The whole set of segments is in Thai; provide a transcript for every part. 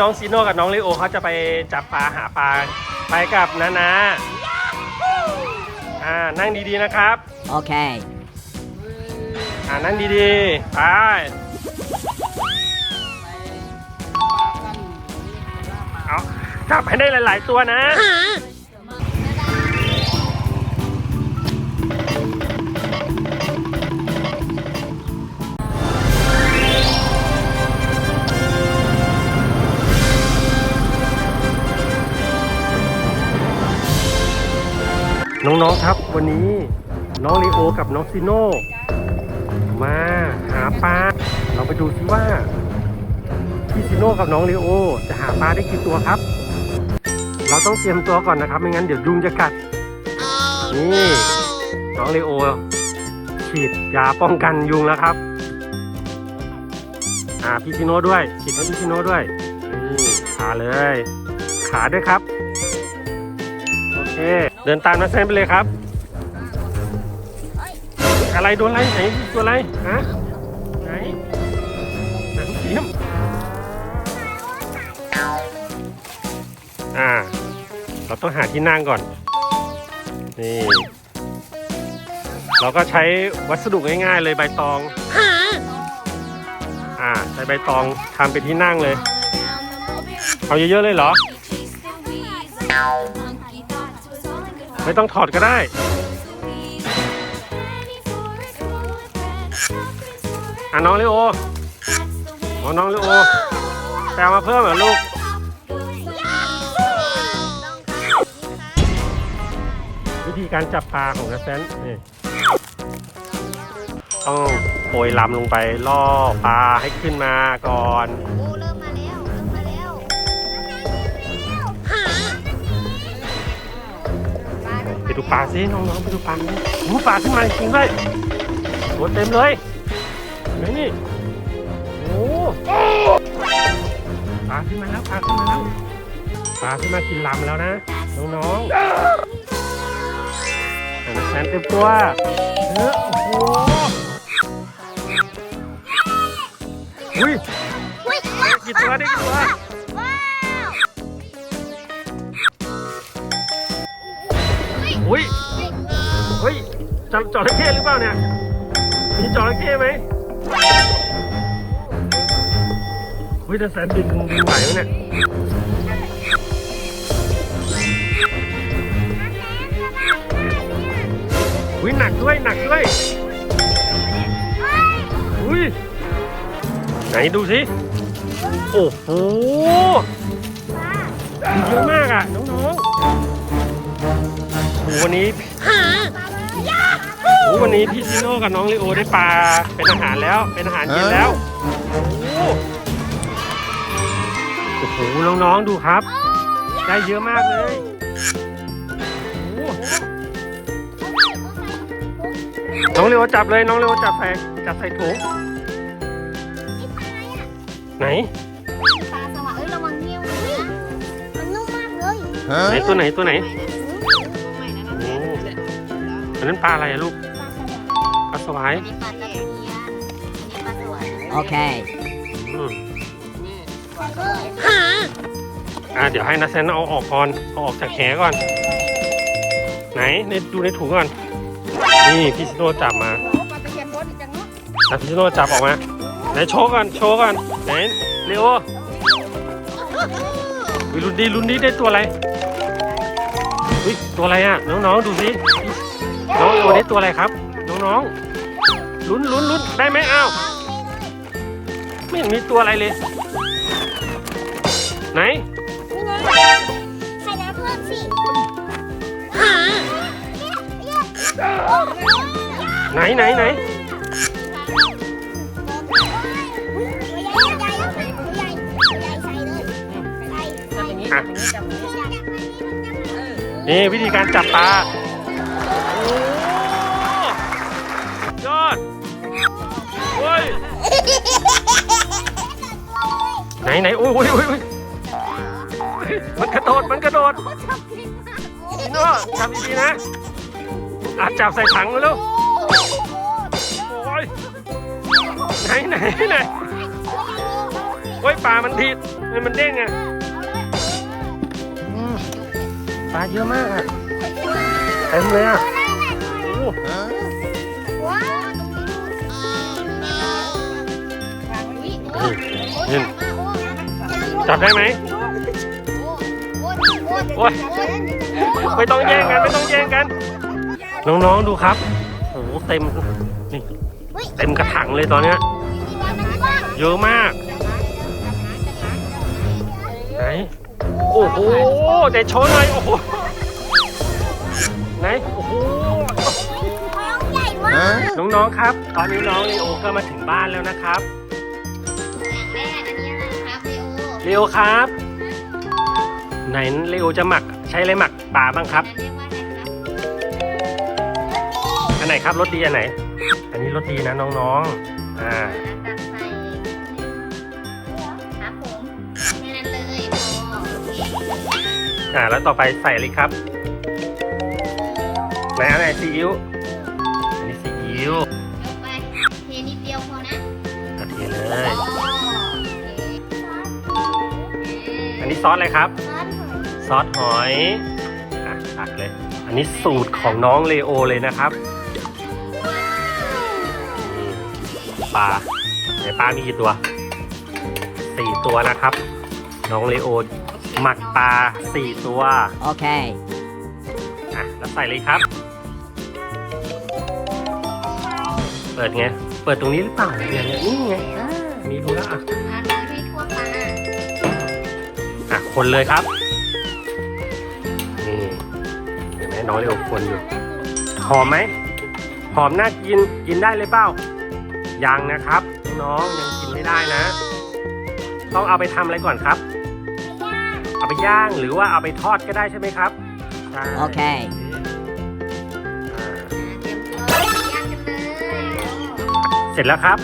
น้องซีโน่กับน้องลิโอเขาจะไปจับปลาหาปลาไปกับนานาอ่านั่งดีๆนะครับ Okay. อ่านั่งดีๆไปเอาจับให้ได้หลาย ๆ ตัวนะ น้องๆครับวันนี้น้องลีโอกับน้องซิโน่มาหาปลาเราไปดูซิว่าพี่ซิโน่กับน้องลีโอ จะหาปลาได้กี่ตัวครับ เราต้องเตรียมตัวก่อนนะครับ ไม่งั้นเดี๋ยวยุงจะกัดนี่น้องลีโอ ฉีดยาป้องกันยุงแล้วครับอ่าพี่ซิโน่ด้วยฉีดให้พี่ซิโน่ด้วยนี่ขาเลย ขาด้วยครับ โอเค เดินตามนักแซนไปเลยครับ อะไรโดนอะไรไหนตัวอะไรฮะไหนหนังเทียมอ่า เราต้องหาที่นั่งก่อน นี่ เราก็ใช้วัสดุง่ายๆเลยใบตอง อ่าใช้ใบตองทำเป็นที่นั่งเลย เอาเยอะๆเลยเหรอ ไม่ต้องถอดก็ได้ อะน้องลิโออ๋อน้องลิโอแปลมาเพิ่มเหรอลูก วิธีการจับปลาของนักแซนนี่ต้องโปรยลำลงไปล่อปลาให้ขึ้นมาก่อน ไปดูปลาซิน้องๆไปดูปลานี่โอ้ปลาขึ้นมาจริงๆด้วยโอ้เต็มเลยเห็นไหมนี่โอ้ปลาขึ้นมาแล้วปลาขึ้นมาแล้วปลาขึ้นมากินลำแล้วนะน้องๆแต่นักแซนเต็มตัวเออโอ้โหอุ้ยอุ้ยได้กี่ตัวได้กี่ตัว อุ้ยเฮ้ยจจระเข้หรือเปล่าเนี่ย มีจระเข้ไหมเฮ้ยแต่แซนดึงดึงไหวไหมเนี่ยอุ้ยหนักด้วยหนักด้วยอุ้ยไหนดูสิ โอ้โหมีเยอะมากอะ น้องๆโอ้โห วันนี้โอ้โหวันนี้พี่ซิโน่กับน้องลิโอได้ปลาเป็นอาหารแล้วเป็นอาหารเย็นแล้วโอ้โหโอ้โหน้องๆดูครับ ได้เยอะมากเลยโอ้โหน้องเร็วจับเลยน้องเร็วจับใส่จับใส่ถุงไหนปลาสวะเอ้ยระวังเงี้ยวนะมันนุ่มมากเลยไหนตัวไหนตัวไหนใหม่นะโอ้อั นนั้นปลาอะไรอะลูกปลาสวะปลาสวายอันนี้ปลาตะเพียนอันนี้ปลาสวะ Okay. อืมปลาสวะอ่าเดี๋ยวให้นัทเซนเอาออกก่อนเอาออกจากแหก่อน ไหนในดูในถุงก่อน นี่พี่ซิโน่จับมาปลาตะเพียนโคตรจังเนาะอะพี่ซิโน่จับออกมาไหนโชว์ก่อนโชว์ก่อนไหนเร็ววิรุนดีรุนดีได้ตัวอะไรอุ้ยตัวอะไรอะน้องๆดูสิ น้องตัวนี้ตัวอะไรครับ น้องๆลุ้นลุ้นลุ้นได้ไหมอ้าวไม่เห็นมีตัวอะไรเลย ไหนไงใส่น้ำเพิ่มสิหาไหนไหนไหนนี่วิธีการจับปลา ยอดโอ้ยไหนไหนโอ้ยโอ้ยโอ้ยโอ้ยมันกระโดดมันกระโดดพี่โน่จับดีๆนะอะจับใส่ถังเลยลูกโอ้ยไหนไหนไหนโอ้ยปลามันทิดมันมันเด้งอะอืมปลาเยอะมากอะเต็มเลยอะ จับได้ไหมโอ๊ยไม่ต้องแย่งกันไม่ต้องแย่งกัน น้องๆดูครับโอ้โหเต็มนี่เต็มกระถางเลยตอนเนี้ยเยอะมากไหนโอ้โหเดี๋ยวโชน่อยโอ้โหไหนโอ้โหน้องๆครับ ตอนนี้น้องลีโอก็มาถึงบ้านแล้วนะครับ ลีโอครับ ไหนลีโอจะหมักใช้อะไรหมักปลาบ้างครับอันไหนครับรสดีอันไหน อันนี้รสดีนะน้องๆอ่าอ่าแล้วต่อไปใส่อะไรครับไหนอันไหนซีอิ๊วอันนี้ซีอิ๊ว ซอสอะไรครับ ซอสหอยอะตักเลย อันนี้สูตรของน้องเลโอเลยนะครับนี่ปลาในปลามีกี่ตัวสี่ตัวนะครับ น้องเลโอหมักปลาสี่ตัว Okay. อะ แล้วใส่เลยครับ เปิดไง เปิดตรงนี้หรือเปล่าเนี่ยเนี่ยนี่ไงอ่ามีดูแล้วอะ คนเลยครับ นี่เห็นไหมน้องเลโอคนอยู่ หอมไหม หอมน่ากิน กินได้เลยเปล่า ยังนะครับ น้องยังกินไม่ได้นะ ต้องเอาไปทำอะไรก่อนครับ เอาไปย่างหรือว่าเอาไปทอดก็ได้ใช่ไหมครับใช่โอเคอ่าเสร็จแล้วครับ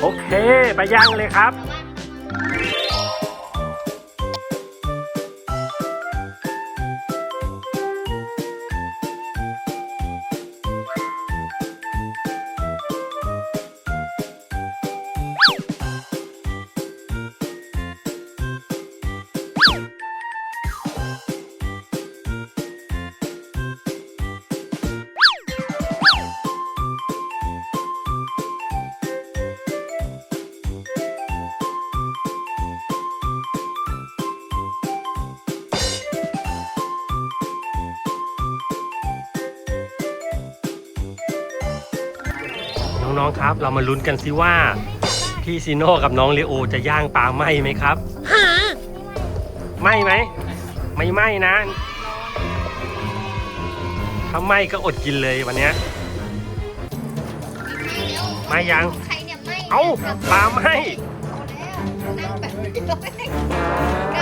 โอเค ไปย่างเลยครับ น้องๆครับ เรามาลุ้นกันสิว่า พี่ซีโน่กับน้องเลโอจะย่างปลาไหมไหมครับไหมไหมไม่ไหมนะถ้าไหมก็อดกินเลยวันเนี้ยไหม่ยังเอ้าปลาไหม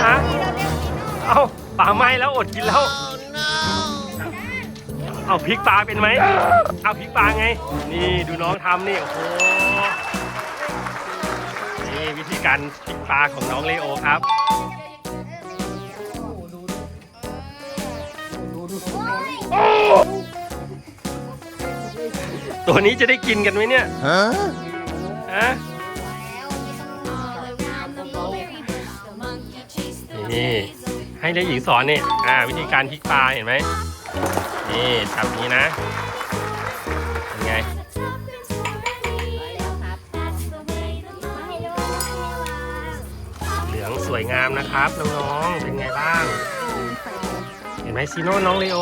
ฮะเอ้าปลาไหมแล้วอดกินแล้ว เอาพริกปลาเป็นไหมเอาพริกปลาไง นี่ดูน้องทำนี่โอ้โหนี่วิธีการพริกปลาของน้องเลโอครับตัวนี้จะได้กินกันไหมเนี่ย Huh? ฮะนี่ให้เด็กหญิงสอนนี่อ่า วิธีการพลิกปลาเห็นไหม นี่ทำนี้นะเป็นไงเหลืองสวยงามนะครับน้องๆเป็นไงบ้าง เห็นไหมซีโน่น้องเลโอ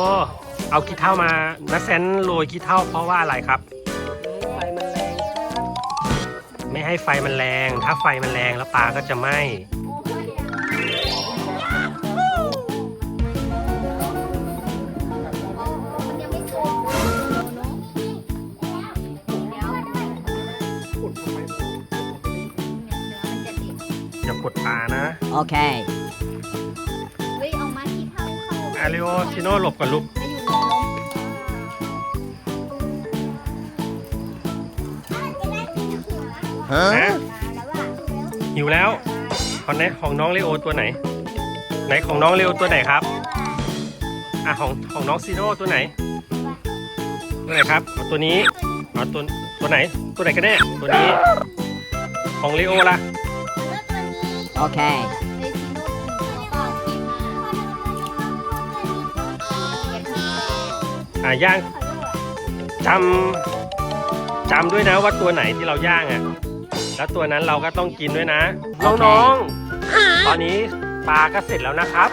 เอาขี้เท่ามานัแซนโรยขี้เท่าเพราะว่าอะไรครับไม่ให้ไฟมันแรง ถ้าไฟมันแรงแล้วปลาก็จะไหม้ อย่ากดปลานะ Okay. อาริโอชิโน่หลบก่อนลูก Huh? นะหิวแล้วของไหนของน้องเลโอตัวไหน ไหนของน้องเลโอตัวไหนครับ อะของของน้องซีโน่ตัวไหน ตัวไหนครับเอาตัวนี้เอาตัวตัวไหน ตัวไหนกันแน่ ตัวนี้ ของเลโอล่ะ Okay. อ่าย่างจำจำด้วยนะว่าตัวไหนที่เราย่างอะ แล้วตัวนั้นเราก็ต้องกินด้วยนะ โอเค น้องๆ ตอนนี้ปลาก็เสร็จแล้วนะครับ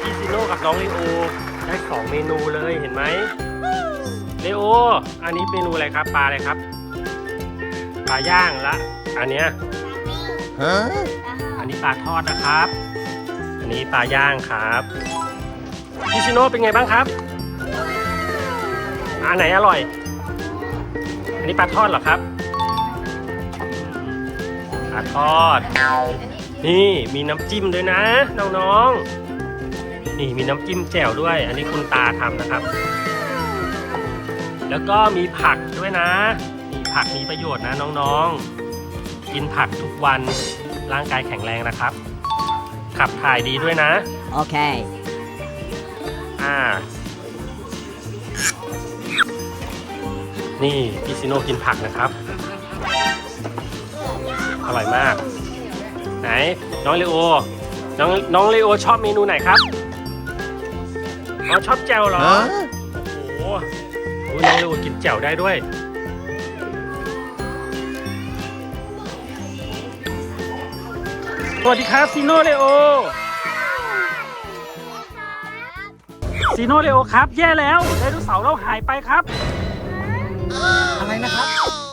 พี่ซิโน่กับน้องเลีโอได้สองเมนูเลยเห็นไหมเลีโอ อันนี้เมนูอะไรครับ ปลาอะไรครับ ปลาย่างละ อันเนี้ย อันนี้ปลาทอดนะครับ อันนี้ปลาย่างครับพี่ชิโน่เป็นไงบ้างครับอันไหนอร่อย อันนี้ปลาทอดเหรอครับ ปลาทอด นี่มีน้ำจิ้มด้วยนะ น้องๆ นี่มีน้ำจิ้มแจ่วด้วย อันนี้คุณตาทำนะครับ แล้วก็มีผักด้วยนะ มีผักมีประโยชน์นะน้องๆ กินผักทุกวัน ร่างกายแข็งแรงนะครับ ขับถ่ายดีด้วยนะ Okay. อ่า นี่พี่ซิโน่กินผักนะครับ อร่อยมาก ไหน น้องเลโอ น้องน้องเลโอชอบเมนูไหนครับอ๋อชอบแจ่วเหรอ โอ้โหโอ้ยน้องเลโอกินแจ่วได้ด้วย สวัสดีครับซีโนเลโอซีโนเลโอครับแย่แล้วไดโนเสาร์เราหายไปครับ อะไรนะครับ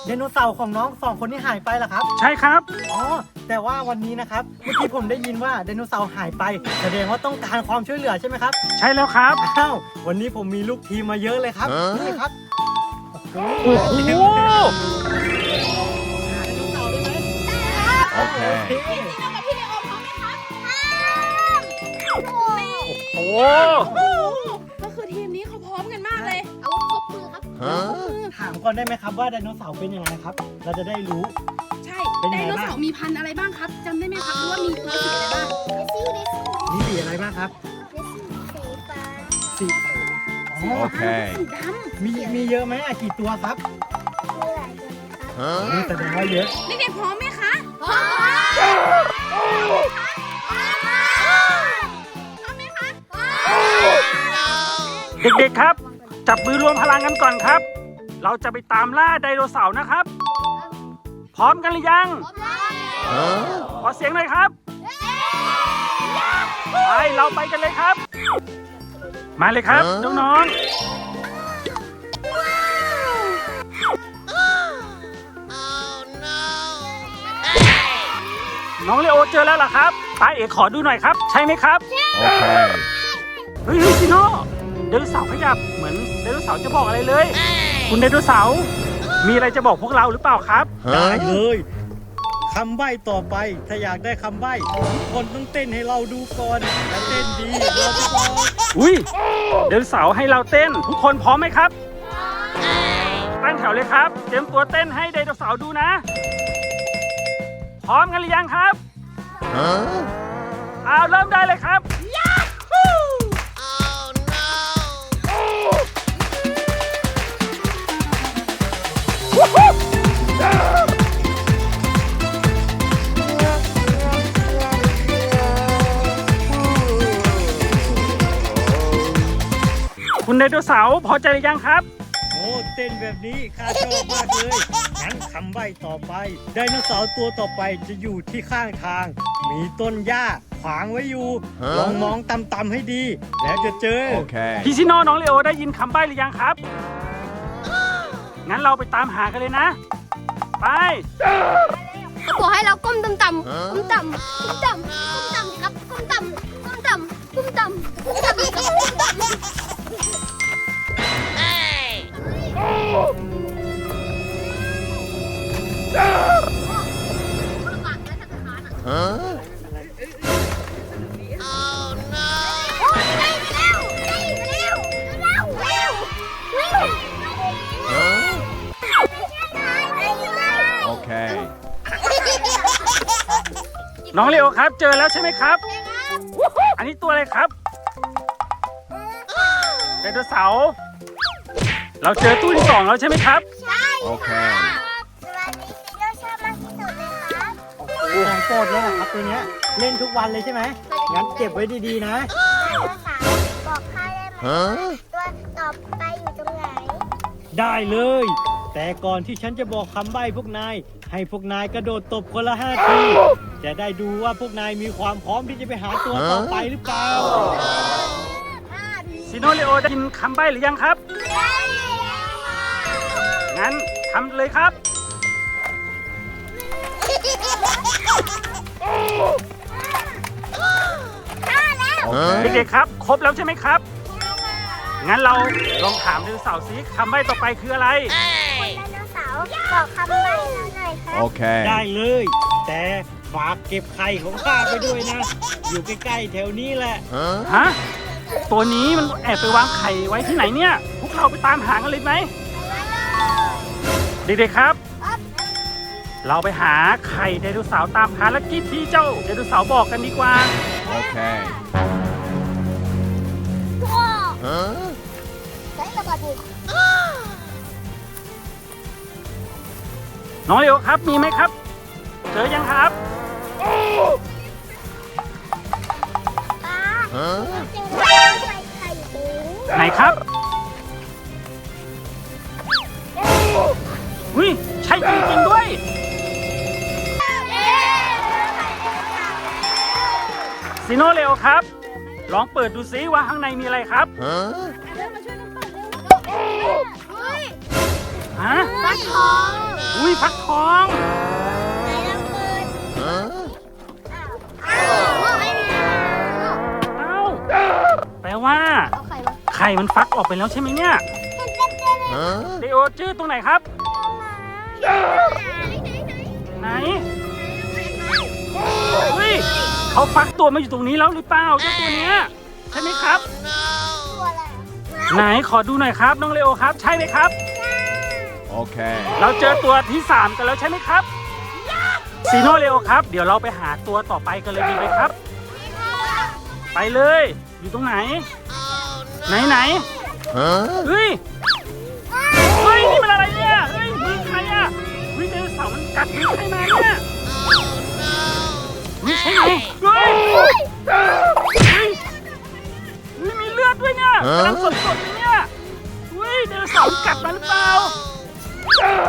ไดโนเสาร์ของน้องสองคนนี้หายไปเหรอครับ ใช่ครับ อ๋อ แต่ว่าวันนี้นะครับ เมื่อกี้ผมได้ยินว่าไดโนเสาร์หายไป แสดงว่าต้องการความช่วยเหลือใช่ไหมครับ ใช่แล้วครับอ้าววันนี้ผมมีลูกทีมมาเยอะเลยครับ นี่ครับ โอ้โหโอเคโอ้โหก็คือทีมนี้เขาพร้อมกันมากเลย เอาครบมือครับถามก่อนได้ไหมครับว่าไดโนเสาร์เป็นยังไงครับ เราจะได้รู้ ใช่เป็นไดยังไงโนบ้าง เสาร์มีพันธุ์อะไรบ้างครับจำได้ไหมครับหรือว่ามีตัวสีอะไรบ้างเดซี่เดซี่มีสีอะไรบ้างครับเดซี่สีฟ้าสี อ๋อสีดมีมีเยอะไหมอะกี่ตัวครับมีหลายตัวครับนี่แสดงว่าเยอะำเด็กๆพร้อมไหมคะพร้อมพร้อม เด็กๆครับ จับมือรวมพลังกันก่อนครับ เราจะไปตามล่าไดโนเสาร์นะครับ พร้อมกันหรือยังขอเสียงหน่อยครับไปเราไปกันเลยครับ มาเลยครับน้องๆน้องเลโอเจอแล้วเหรอครับตาเอกขอดูหน่อยครับ ใช่ไหมครับ Okay. เฮ้ยเฮ้ยซิโน่ ไดโนเสาร์ขยับเหมือนไดโนเสาร์จะบอกอะไรเลย คุณไดโนเสาร์มีอะไรจะบอกพวกเราหรือเปล่าครับ ได้เลยคำใบ้ต่อไป ถ้าอยากได้คำใบ้ทุกคนต้องเต้นให้เราดูก่อนและเต้นดีเราจะบอกอุ้ยไดโนเสาร์ให้เราเต้น ทุกคนพร้อมไหมครับตั้งแถวเลยครับ เตรียมตัวเต้นให้ไดโนเสาร์ดูนะ พร้อมกันหรือยังครับเอาเริ่มได้เลยครับ ไดโนเสาร์พอใจหรือยังครับ โอ้เต้นแบบนี้ข้าชอบมากเลยงั้นคำใบ้ต่อไป ไดโนเสาร์ตัวต่อไปจะอยู่ที่ข้างทาง มีต้นหญ้าขวางไว้อยู่ ลองมองต่ำๆให้ดี แล้วจะเจอ Okay. พี่ชิโน่น้องเลโอได้ยินคำใบ้หรือยังครับ งั้นเราไปตามหากันเลยนะ ไป เขาบอกให้เราก้มต่ำๆก้มต่ำก้มต่ำก้มต่ำสิครับก้มต่ำก้มต่ำก้มต่ำก้มต่ำสิครับก้มต่ำ Okay. น้องเลโอครับ เจอแล้วใช่ไหมครับ อันนี้ตัวอะไรครับไดโนเสาร์ เราเจอตู้ที่สองแล้วใช่ไหมครับ ใช่โอเคสวัสดีซีโร่ชอบมากที่สุดเลยครับของโปรดเลยนะครับตัวเนี้ยเล่นทุกวันเลยใช่ไหมงั้นเก็บไว้ดีๆนะไดโนเสาร์บอกข้าได้ไหมตัวต่อไปอยู่ตรงไหนได้เลย แต่ก่อนที่ฉันจะบอกคำใบ้พวกนาย ให้พวกนายกระโดดตบคนละห้าที จะได้ดูว่าพวกนายมีความพร้อมที่จะไปหาตัวต่อไปหรือเปล่าซิโนเลโอได้ยินคำใบ้หรือยังครับ งั้นทำเลยครับ เด็กๆครับ ครบแล้วใช่ไหมครับ งั้นเราลองถามไดโนเสาร์ซิคำใบ้ต่อไปคืออะไรไดโนเสาร์บอกคำใบ้เราหน่อยครับ Okay. ได้เลย แต่ฝากเก็บไข่ของข้าไปด้วยนะ อยู่ใกล้ๆแถวนี้แหละ Huh? ฮะ ตัวนี้มันแอบไปวางไข่ไว้ที่ไหนเนี่ย พวกเราไปตามหากันเลยไหมเด็กๆครับ เราไปหาไข่ไดโนเสาร์ตามภารกิจที่เจ้าไดโนเสาร์บอกกันดีกว่า Okay. พ่อ Huh? ใช้ระเบิดบุกน้องเร็วครับมีไหมครับ เจอยังครับป้า Huh? เจอแล้วใส่ไข่ถุงไหนครับ อุ้ยใช่จริงๆด้วย ซิโนเร็วครับ ลองเปิดดูซิว่าข้างในมีอะไรครับ Huh? เฮ้ยฮะฟักทองอุ้ยฟักทองไหนลองเปิด Huh? อ้าวพ่อไม่มีอะไรเอ้าแปลว่าเอาไข่มาไข่มันฟักออกไปแล้วใช่ไหมเนี่ย Huh? เดโอจื้อตรงไหนครับ ไหนเฮ้ยเขาฟักตัวมาอยู่ตรงนี้แล้วหรือเปล่าเจ้าตัวเนี้ยใช่ไหมครับตัวอะไรไหนขอดูหน่อยครับน้องเลโอครับ ใช่ไหมครับ Okay. เราเจอตัวที่3กันแล้วใช่ไหมครับซีโนเลโอครับ เดี๋ยวเราไปหาตัวต่อไปกันเลยดีไหมครับ ไปเลย อยู่ตรงไหน ไหนไหน Huh? เฮ้ย โนเสาร์มันกัดมือใครมาเนี่ยไม่ใช่ไหมเฮ้ยเฮ้ยเฮ้ยมีเลือดด้วยเนี่ยกำลังสดๆเลยเนี่ยเฮ้ยไดโนเสาร์มันกัดมาหรือเปล่า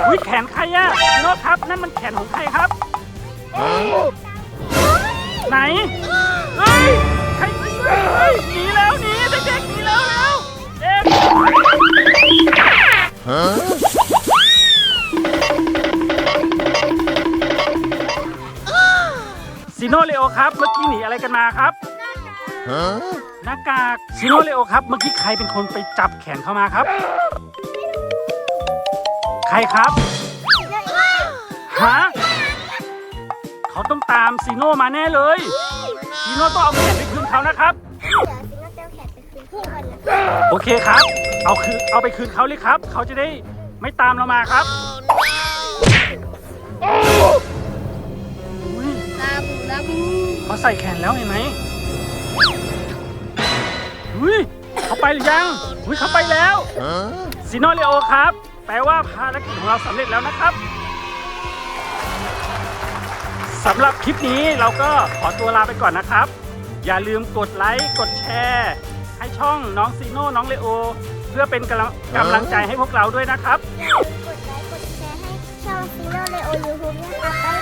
เฮ้ยแขนใครอะโนตครับนั่นมันแขนของใครครับ Huh? ไหน เฮ้ย ใครเฮ้ยหนีแล้วหนีเด็กๆหนีแล้วแล้ว ครับ เมื่อกี้หนีอะไรกันมาครับ Huh? หน้ากากซิโนเลโอครับ เมื่อกี้ใครเป็นคนไปจับแขนเข้ามาครับ ใครครับฮะเขาต้องตามซีโน่มาแน่เลยซีโน่ต้องเอาแขนไปคืนเขานะครับเดี๋ยวสิเราจะเอาแขนไปคืนผู้กันนะโอเคครับ เอาคืนเอาไปคืนเขาเลยครับ เขาจะได้ไม่ตามเรามาครับ เขาใส่แขนแล้วเห็นไหมอุ้ยเขาไปหรือยังอุ้ยเขาไปแล้ว Huh? ซิโนเลโอครับ แปลว่าภารกิจของเราสำเร็จแล้วนะครับสำหรับคลิปนี้เราก็ขอตัวลาไปก่อนนะครับ อย่าลืมกดไลค์กดแชร์ ให้ช่องน้องซีโน่น้องเลโอ เพื่อเป็นกำลังกำลังใจให้พวกเราด้วยนะครับอย่าลืมกดไลค์กดแชร์ให้ช่องซีโร่เลโอยูทูบนะคะบ๊ายบาย